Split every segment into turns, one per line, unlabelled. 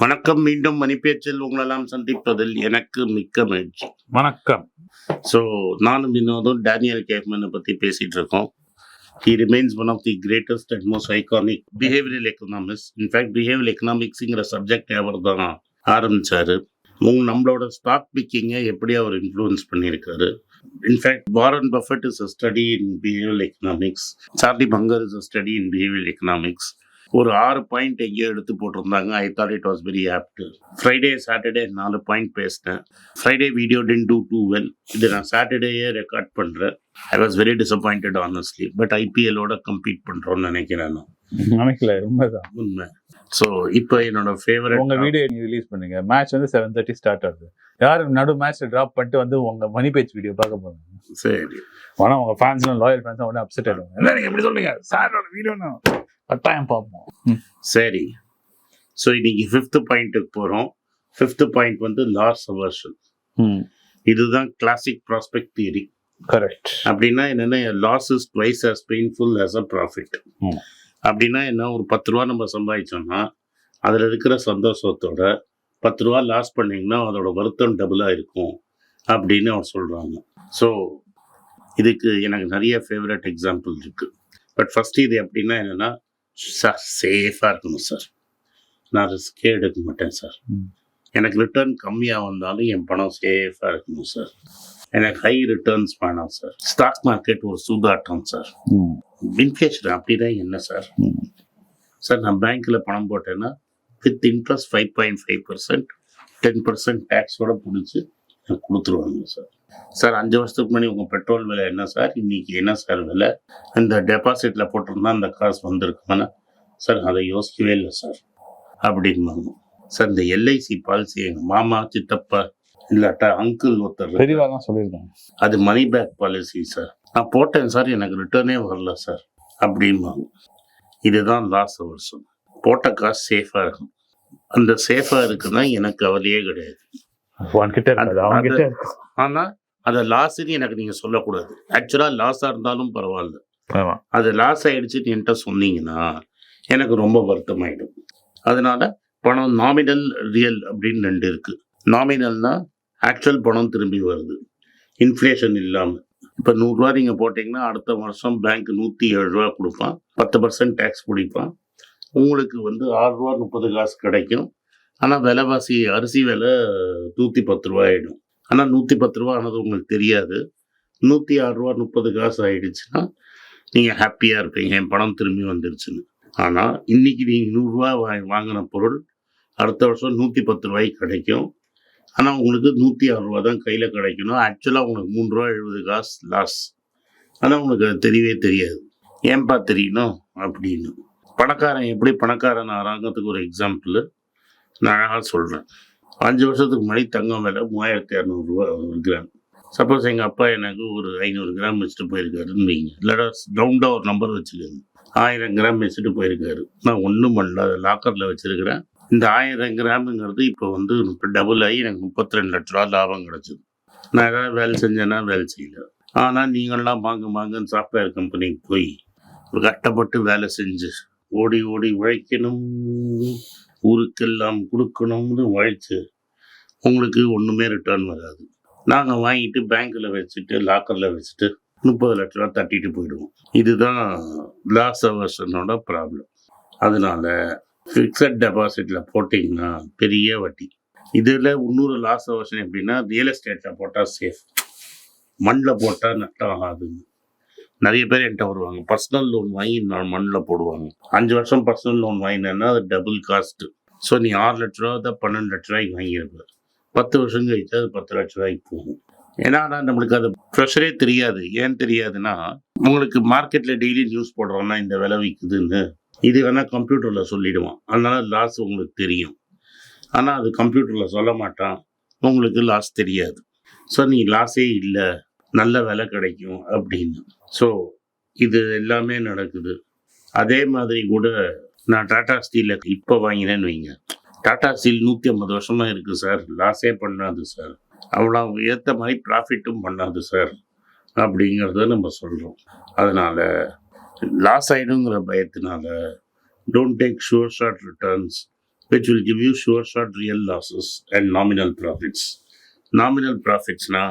வணக்கம் மீண்டும் மணிப்பேச்சில் உங்களெல்லாம் சந்திப்பதில் எனக்கு மிக்க மகிழ்ச்சி.
வணக்கம்.
ஸோ நானும் வினோதும் டேனியல் கேஃப்மனை பற்றி பேசிட்டு இருக்கோம். He remains one of the greatest and most iconic behavioural economics in fact behavioural எக்கனாமிக்ஸுங்கிற subject அவர் தான் ஆரம்பிச்சாரு. உங்க நம்மளோட ஸ்டாக் பிக்கிங்கை எப்படி அவர் இன்ஃப்ளூயன்ஸ் பண்ணியிருக்காரு? In fact Warren Buffett is a study in behavioural economics Charlie Munger is a study in behavioural economics ஒரு ஆறு பாயிண்ட் எங்கேயோ எடுத்து போட்டிருந்தாங்க. I thought it was very apt Friday Saturday நாலு பாயிண்ட் பேசினேன். Friday video ten two two well இது நான் சாட்டர்டேயே ரெக்கார்ட் பண்ணுறேன் I was very disappointed honestly but ஐபிஎல்லோட complete பண்ணுறோன்னு நினைக்கிறேன் நான்.
நினைக்கல உண்மைதான்.
உண்மை. ஸோ இப்போ என்னோட
உங்க
ஃபேவரட்
வீடியோ நீங்க ரிலீஸ் பண்ணுங்க. மேட்ச் வந்து செவன் தேர்ட்டி ஸ்டார்ட் ஆகுது. யாரு நடு மேட்ச் டிராப் பண்ணிட்டு வந்து உங்க மணி பேஜ் வீடியோ பார்க்க போறாங்க?
சரி.
ஆனா உங்க ஃபேன்ஸ் லாயல் ஃபேன்ஸ் உடனே அப்செட் ஆயிடுவாங்க. என்ன நீங்க எப்படி சொல்றீங்க? சாரோட வீடியோ கட்டாயம் பார்ப்போம்.
சரி. ஸோ இன்னைக்கு ஃபிஃப்த் பாயிண்ட்டுக்கு போகிறோம் ஃபிஃப்த் பாயிண்ட் வந்து லாஸ் அவர்ஷன் இதுதான் கிளாசிக் ப்ராஸ்பெக்ட் தியரி
கரெக்ட்
அப்படின்னா என்னென்ன? Loss is twice as painful as a profit. அப்படின்னா என்ன? ஒரு பத்து ரூபா நம்ம சம்பாதிச்சோம்னா அதில் இருக்கிற சந்தோஷத்தோட பத்து ரூபா லாஸ் பண்ணீங்கன்னா அதோட வருத்தம் டபுளாக இருக்கும் அப்படின்னு அவர் சொல்கிறாங்க ஸோ இதுக்கு எனக்கு நிறைய ஃபேவரட் எக்ஸாம்பிள் இருக்குது பட் ஃபஸ்ட்டு இது எப்படின்னா என்னென்னா சார் சேஃபாக இருக்கணும் சார் நான் ரிஸ்கே எடுக்க மாட்டேன் சார். எனக்கு ரிட்டர்ன் கம்மியாக வந்தாலும் என் பணம் சேஃபாக இருக்கணும் சார் எனக்கு ஹை ரிட்டர்ன்ஸ் வேணாம் சார் ஸ்டாக் மார்க்கெட் ஒரு சூதாட்டம் சார் இன்ஃப்ளேஷன் அப்படின்னா என்ன சார் சார் நான் பேங்க்கில் பணம் போட்டேன்னா with interest five point five percent ten percent டேக்ஸோட பிடிச்சி எனக்கு கொடுத்துருவாங்க சார் சார் அஞ்சு வருஷத்துக்கு முன்னாடி உங்கள் பெட்ரோல் விலை என்ன சார் இன்னைக்கு என்ன சார் விலை? இந்த டெபாசிட்டில் போட்டிருந்தா அந்த காசு வந்திருக்குமானா சார் அதை யோசிக்கவே இல்லை சார் அப்படிம்பாங்க. சார் இந்த எல்ஐசி பாலிசி எங்கள் மாமா சித்தப்பா இல்லாட்டா அங்கிள் ஒருத்தர்
தெளிவா தான் சொல்லியிருக்காங்க.
அது மணி பேக் பாலிசி சார் நான் போட்டேன் சார் எனக்கு ரிட்டர்னே வரல சார் அப்படிம்பாங்க. இதுதான் லாஸ் வருஷம் போட்ட காசு சேஃபாக இருக்கும். அந்த சேஃபாக இருக்குன்னா எனக்கு கவலையே கிடையாது.
இருக்காது.
ஆனால் அதை லாஸ்ன்னு எனக்கு நீங்கள் சொல்லக்கூடாது. ஆக்சுவலாக லாஸாக இருந்தாலும் பரவாயில்ல. அது லாஸ் ஆயிடுச்சுன்னு என்கிட்ட சொன்னீங்கன்னா எனக்கு ரொம்ப வருத்தமாயிடும். அதனால பணம் நாமினல் ரியல் அப்படின்னு ரெண்டு இருக்கு. நாமினல்னா ஆக்சுவல் பணம் திரும்பி வருது. இன்ஃப்ளேஷன் இல்லாமல் இப்போ நூறுரூவா நீங்கள் போட்டிங்கன்னா அடுத்த வருஷம் பேங்க் நூற்றி ஏழு ரூபா கொடுப்பான். பத்து பர்சன்ட் டேக்ஸ் பிடிப்பான். உங்களுக்கு வந்து ஆறு ரூபா முப்பது காசு கிடைக்கும். ஆனால் விலைவாசி அரிசி விலை நூற்றி பத்து ரூபா ஆகிடும் ஆனால் நூற்றி பத்து ரூபா ஆனது உங்களுக்கு தெரியாது. நூற்றி ஆறு ரூபா முப்பது காசு ஆகிடுச்சுன்னா நீங்கள் ஹாப்பியாக இருப்பீங்க. என் பணம் திரும்பி வந்துருச்சுன்னு. ஆனால் இன்னைக்கு நீங்கள் நூறுரூவா வா வாங்கின பொருள் அடுத்த வருஷம் நூற்றி பத்து ரூபாய்க்கு கிடைக்கும். ஆனால் உங்களுக்கு நூற்றி ஆறு ரூபா தான் கையில் கிடைக்கணும். ஆக்சுவலாக உங்களுக்கு மூணு ரூபா எழுபது காசு லாஸ் ஆனால் உங்களுக்கு அது தெரியவே தெரியாது. ஏன்பா தெரியணும்? அப்படின்னு. பணக்காரன் எப்படி பணக்காரன் ஆறாங்கிறதுக்கு ஒரு எக்ஸாம்பிள் நான் அழகாக சொல்கிறேன் அஞ்சு வருஷத்துக்கு முன்னாடி தங்கம் விலை மூவாயிரத்தி இரநூறுவா ஒரு கிராம் சப்போஸ் எங்கள் அப்பா எனக்கு ஒரு ஐநூறு கிராம் வச்சுட்டு போயிருக்காருன்னு வைங்க. இல்லாட்டா ரவுண்டாக ஒரு நம்பர் வச்சுக்கோங்க. ஆயிரம் கிராம் வச்சுட்டு போயிருக்காரு. நான் ஒன்றும் பண்ணல. அதை லாக்கரில் வச்சுருக்கிறேன். இந்த ஆயிரம் கிராமுங்கிறது இப்போ வந்து இப்போ டபுள் ஆகி எனக்கு முப்பத்தி ரெண்டு லட்ச ரூபா லாபம் கிடச்சிது. நான் ஏதாவது வேலை செஞ்சேன்னா வேலை செய்யல. ஆனால் நீங்கள்லாம் வாங்க வாங்கன்னு சாஃப்ட்வேர் கம்பெனிக்கு போய் கட்டப்பட்டு வேலை செஞ்சு ஓடி ஓடி உழைக்கணும் ஊருக்கெல்லாம் கொடுக்கணும்னு உழைச்சு உங்களுக்கு ஒன்றுமே ரிட்டர்ன் வராது. நாங்கள் வாங்கிட்டு பேங்க்கில் வச்சுட்டு லாக்கரில் வச்சுட்டு முப்பது லட்ச ரூபா தட்டிட்டு போயிடுவோம். இதுதான் லாஸ் அவர்ஷனோட ப்ராப்ளம் அதனால ஃபிக்ஸட் டெபாசிட்டில் போட்டிங்கன்னா பெரிய வட்டி. இதில் இன்னொரு லாஸ் அவர்ஷன் எப்படின்னா ரியல் எஸ்டேட்டில் போட்டால் சேஃப் மண்ணில் போட்டால் நட்டம் ஆகாதுன்னு. நிறைய பேர் என்கிட்ட வருவாங்க பர்சனல் லோன் வாங்கி நான் மண்ணில் போடுவாங்க. அஞ்சு வருஷம் பர்சனல் லோன் வாங்கினேன்னா அது டபுள் காஸ்ட்டு ஸோ நீ ஆறு லட்ச ரூபா தான் பன்னெண்டு லட்ச ரூபாய்க்கு வாங்கியிருப்பார் பத்து வருஷம் கழிச்சு அது பத்து லட்ச ரூபாய்க்கு போகும். ஏன்னா ஆனால் நம்மளுக்கு அது ப்ரெஷரே தெரியாது. ஏன் தெரியாதுன்னா உங்களுக்கு மார்க்கெட்டில் டெய்லி நியூஸ் போடுறோம்னா இந்த விலை விற்குதுன்னு இது வேணால் கம்ப்யூட்டரில் சொல்லிடுவான். அதனால் லாஸ் உங்களுக்கு தெரியும். ஆனால் அது கம்ப்யூட்டரில் சொல்ல மாட்டான். உங்களுக்கு லாஸ் தெரியாது. ஸோ நீ லாஸே இல்லை. நல்ல விலை கிடைக்கும் அப்படின்னு. ஸோ இது எல்லாமே நடக்குது. அதே மாதிரி கூட நான் டாடா ஸ்டீலில் இப்போ வாங்கினேன்னு வைங்க. டாடா ஸ்டீல் நூற்றி ஐம்பது வருஷமாக இருக்குது சார் லாஸே பண்ணாது சார் அவ்வளோ ஏற்ற மாதிரி ப்ராஃபிட்டும் பண்ணாது சார் அப்படிங்கிறத நம்ம சொல்கிறோம் அதனால் லாஸ் ஆகிடுங்கிற பயத்தினால don't take sure short returns which will give you sure short real losses and nominal profits nominal ப்ராஃபிட்ஸ்னா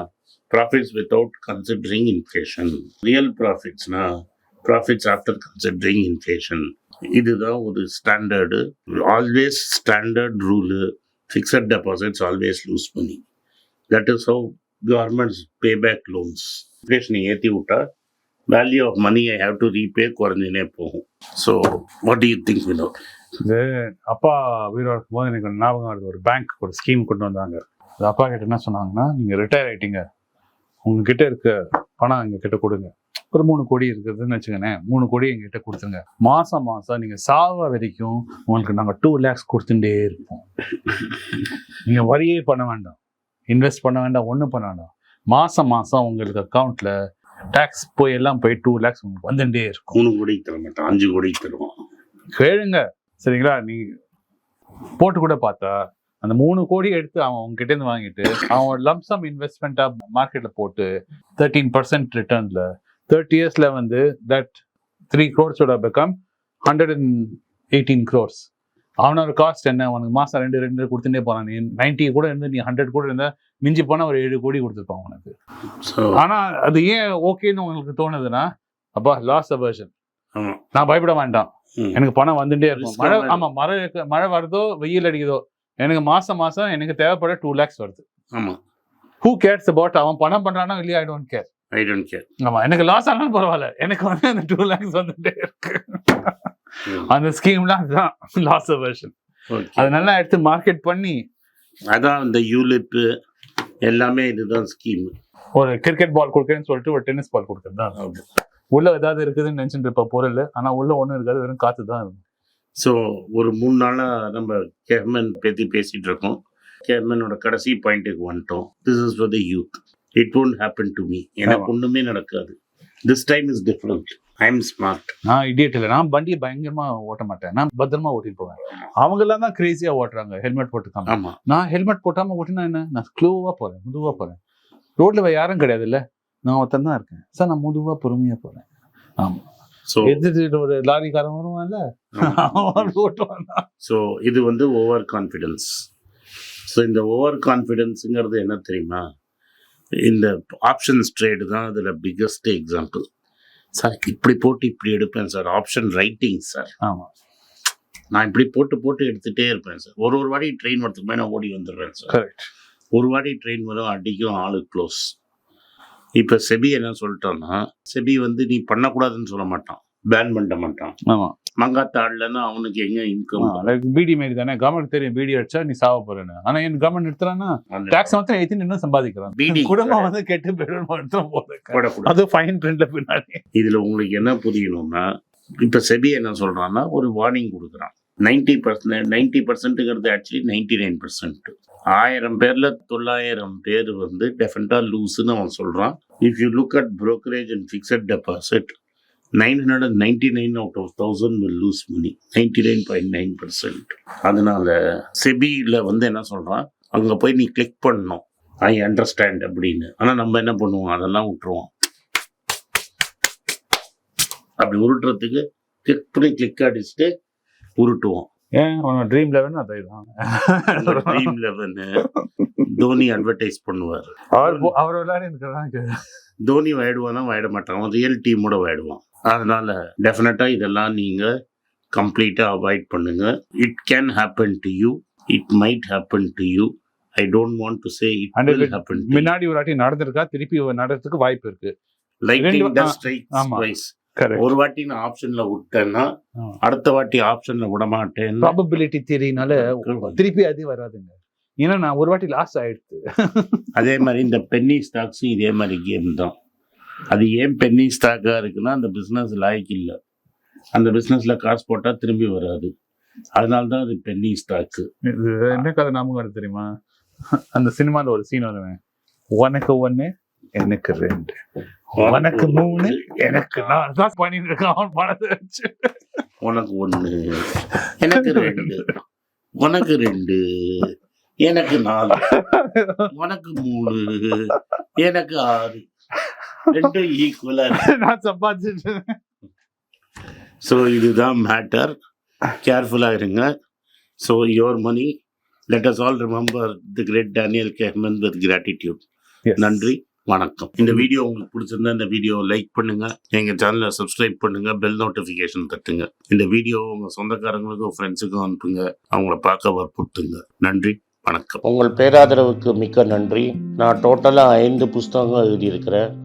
profits without considering inflation real ப்ராஃபிட்ஸ்னா profits after considering inflation இதுதான் ஒரு standard always standard rule fixed deposits always lose பண்ணி that is how governments pay back loans இன்ஃப்ளேஷனை ஏற்றி விட்டா value of money I have to repay குறைஞ்சினே போகும். So what do you think Vinod
இது அப்பா உயிரோட இருக்கும்போது எனக்கு ஞாபகம் வருது. ஒரு பேங்க் ஒரு ஸ்கீம் கொண்டு வந்தாங்க. அது அப்பா கிட்ட என்ன சொன்னாங்கன்னா நீங்கள் ரிட்டையர் ஆகிட்டீங்க உங்ககிட்ட இருக்க பணம் எங்ககிட்ட கொடுங்க. ஒரு மூணு கோடி இருக்குதுன்னு வச்சுக்கோங்களேன். மூணு கோடி எங்ககிட்ட கொடுத்துருங்க. மாதம் மாதம் நீங்கள் சாவ வரைக்கும் உங்களுக்கு நாங்கள் டூ லேக்ஸ் கொடுத்துட்டே இருப்போம். நீங்கள் வரியே பண்ண வேண்டாம். இன்வெஸ்ட் பண்ண வேண்டாம். ஒன்றும் பண்ண வேண்டாம். மாதம் மாதம் உங்களுக்கு அக்கௌண்ட்டில் டேக்ஸ் போய் எல்லாம் போய் டூ லேக்ஸ் உங்களுக்கு வந்துட்டே இருக்கும்.
மூணு கோடிக்கு தர மாட்டான் அஞ்சு கோடிக்கு தருவான்.
கேளுங்க சரிங்களா? நீ போட்டு கூட பார்த்தா அந்த மூணு கோடி எடுத்து அவன் உங்ககிட்ட இருந்து வாங்கிட்டு அவன் லம்சம் இன்வெஸ்ட்மெண்ட்டா மார்க்கெட்ல போட்டு தேர்ட்டீன் பர்சன்ட் ரிட்டர்ன்ல தேர்ட்டி இயர்ஸ்ல வந்து that three க்ரோர்ஸோட become hundred and eighteen crores அவனோட காஸ்ட் என்ன? உனக்கு மாசம் ரெண்டு ரெண்டு கொடுத்துட்டே போறான். நீ நைன்டி கூட இருந்து நீ ஹண்ட்ரட் கூட இருந்தா மிஞ்சி போனா ஒரு ஏழு கோடி கொடுத்துருப்பான் உனக்கு.
ஸோ
ஆனா அது ஏன் ஓகேன்னு உங்களுக்கு தோணுதுன்னா அப்பா லாஸ் அவர்ஷன்
ஆமாம்
நான் பயப்பட வேண்டாம். எனக்கு பணம் வந்துட்டே இருக்கும். மழை
ஆகாது.
ஆமா மழை மழை வருதோ வெயில் அடிக்குதோ எனக்கு மாசம் மாசம் எனக்கு தேவைப்பட டூ லேக்ஸ் வருது.
ஆமாம்
ஹூ கேர்ஸ் அபவுட் அவன் பணம் பண்றானோ இல்லையா? I don't care
I don't care
ஆமா எனக்கு லாஸ் ஆனாலும் பரவாயில்ல. எனக்கு வந்து அந்த டூ லேக்ஸ் வந்துட்டே இருக்கு. அந்த ஸ்கீம்லாம் அதுதான். லாஸ் வெர்ஷன்
ஓகே
அது நல்லா எடுத்து மார்க்கெட் பண்ணி
அதான் இந்த யூலிப்பு எல்லாமே இதுதான் ஸ்கீம்
ஒரு கிரிக்கெட் பால் கொடுக்குறேன்னு சொல்லிட்டு ஒரு டென்னிஸ் பால் கொடுக்குறது தான் உள்ள ஏதாவது இருக்குதுன்னு நினைச்சிட்டு இருப்ப பொருள் ஆனா உள்ள ஒண்ணும் இருக்காது வெறும் காத்து தான் இருக்கும்.
ஸோ ஒரு மூணு நாளாக நம்ம கேர்மன் பற்றி பேசிகிட்டு இருக்கோம். கேர்மனோட கடைசி பாயிண்ட்டுக்கு வந்துட்டோம். This is for the youth it won't happen to me எனக்கு. ஒன்றுமே நடக்காது. This time is different I am smart
நான் இடியட் இல்லை. நான் வண்டியை பயங்கரமா ஓட்ட மாட்டேன். நான் பத்திரமா ஓட்டிட்டு போவேன். அவங்க எல்லாம் தான் கிரேசியா ஓட்டுறாங்க. ஹெல்மெட் போட்டுக்காம.
ஆமாம்
நான் ஹெல்மெட் போட்டாம ஓட்டினா என்ன? நான் ஸ்லோவா போறேன். மெதுவா போறேன். ரோட்ல வேற யாரும் கிடையாது இல்ல நான் ஒருத்தன் தான் இருக்கேன். சார் நான் மெதுவா பொறுமையா போறேன். ஆமா.
ஸோ
எதிர்த்து ஒரு லாரிக்காரன் வருவான்ல? அவன் ஓட்டுவான்.
ஸோ இது வந்து ஓவர் கான்ஃபிடென்ஸ் ஸோ இந்த ஓவர் கான்ஃபிடென்ஸுங்கிறது என்ன தெரியுமா? இந்த ஆப்ஷன்ஸ் ட்ரேடு தான் அதில் பிக்கஸ்ட் எக்ஸாம்பிள் சார் இப்படி போட்டு இப்படி எடுப்பேன் சார். Option writing sir.
ஆமா.
நான் இப்படி போட்டு போட்டு எடுத்துகிட்டே இருப்பேன் சார். ஒரு ஒரு வாட்டி ட்ரெயின் வரதுக்கு மேலே ஓடி வந்துடுறேன் சார்.
கரெக்ட்
ஒரு வாட்டி ட்ரெயின் வரும் அடிக்கும் ஆளு க்ளோஸ் இப்போ செபி என்ன சொல்லிட்டோன்னா செபி வந்து நீ பண்ணக்கூடாதுன்னு சொல்ல மாட்டான். பேன் பண்ண மாட்டான்.
ஆமா.
மங்காத்த ஆடலன்னா அவனுக்கு எங்க இன்கம்
பிடி மாரி தானே? கவர்மெண்ட் தெரியும் பிடி அடிச்சா நீ சாவ போறேன்னு. ஆனா என் கவர்மெண்ட் எடுத்துறான்னா டாக்ஸ் மாத்திரம் ஏத்தி இன்னும் சம்பாதிக்கிறான்.
பிடி
குடும்பம் வந்து கெட்டு போயிடும் மட்டும்
போடக்கூடாது.
அது ஃபைன் பிரிண்ட்ல பின்னாடி.
இதுல உங்களுக்கு என்ன புரியணும்னா இப்ப செபி என்ன சொல்றான்னா ஒரு வார்னிங் கொடுக்குறான். நைன்டி பர்சன்ட் நைன்டி பர்சன்ட்டுங்கிறது ஆக்சுவலி நைன்டி நைன் பர்சன்ட் ஆயிரம் பேர்ல தொள்ளாயிரம் பேர் வந்து டெஃபினட்டா லூஸ்ன்னு அவன் சொல்றான். If you look at brokerage and fixed deposit nine hundred ninety nine out of thousand will lose money ninety nine point nine percent அதனால செபியில் வந்து என்ன சொல்றான்? அங்கே போய் நீ கிளிக் பண்ணணும். ஐ அண்டர்ஸ்டாண்ட் அப்படின்னு. ஆனால் நம்ம என்ன பண்ணுவோம்? அதெல்லாம் விட்டுருவோம். அப்படி உருட்டுறதுக்கு கிளிக் பண்ணி கிளிக் அடிச்சுட்டு உருட்டுவோம்.
ஏன்? ட்ரீம் லெவன் அதான்
ட்ரீம் லெவன் தோனி அட்வர்டைஸ் பண்ணுவார்.
அவர் அவர் விளையாடி
தோனி விளையாடுவானா விளையாட மாட்டான். ரியல் டீமோட விளையாடுவான் அதனால டெஃபினட்டா இதெல்லாம் நீங்க கம்ப்ளீட்டா அவாய்ட் பண்ணுங்க. It can happen to you it might happen to you I don't want to say it will happen
முன்னாடி ஒரு வாட்டி நடந்திருக்கா? திருப்பி நடக்கிறதுக்கு வாய்ப்பு இருக்கு. கரெக்ட்
ஒரு வாட்டி நான் ஆப்ஷன்ல விட்டேன்னா. அடுத்த வாட்டி ஆப்ஷன்ல விட மாட்டேன்
ப்ராபபிலிட்டி தியரினால திருப்பி அது வராதுங்க. ஏன்னா நான் ஒரு வாட்டி லாஸ் ஆயிடுச்சு
அதே மாதிரி இந்த பென்னி ஸ்டாக்ஸும் இதே மாதிரி கேம் தான். அது ஏன் பென்னி ஸ்டாக்காக இருக்குன்னா அந்த பிஸ்னஸ் லாய்க்கு இல்லை. அந்த பிஸ்னஸில் காசு போட்டால் திரும்பி வராது. அதனால தான் அது பென்னி ஸ்டாக்கு.
இது என்ன கதை ஞாபகம் வருது தெரியுமா? அந்த சினிமால ஒரு சீன் வருவேன் உனக்கு ஒண்ணு எனக்கு ரெண்டு. உனக்கு மூணு எனக்கு நாலு. தான் பண்ணிட்டு இருக்கான் அவன் பணத்தை வச்சு.
உனக்கு ஒன்று எனக்கு ரெண்டு. உனக்கு ரெண்டு எனக்கு நாலு. உனக்கு மூணு எனக்கு ஆறு.
நான் சம்பாதிச்சிட்டு
ஸோ இதுதான் மேட்டர் கேர்ஃபுல்லாக இருங்க.
So your money let us all remember the great Daniel Kahneman with gratitude. நன்றி. வணக்கம். இந்த வீடியோ உங்களுக்கு பிடிச்சிருந்தா இந்த வீடியோ லைக் பண்ணுங்க. எங்க சேனலை சப்ஸ்கிரைப் பண்ணுங்க. பெல் நோட்டிஃபிகேஷன் தட்டுங்க. இந்த வீடியோ உங்க சொந்தக்காரங்களுக்கும் ஃப்ரெண்ட்ஸுக்கும் அனுப்புங்க. அவங்கள பார்க்க வற்புறுத்துங்க. நன்றி. வணக்கம்.
உங்கள் பேராதரவுக்கு மிக்க நன்றி. நான் டோட்டலாக ஐந்து புஸ்தகங்கள் எழுதியிருக்கிறேன்.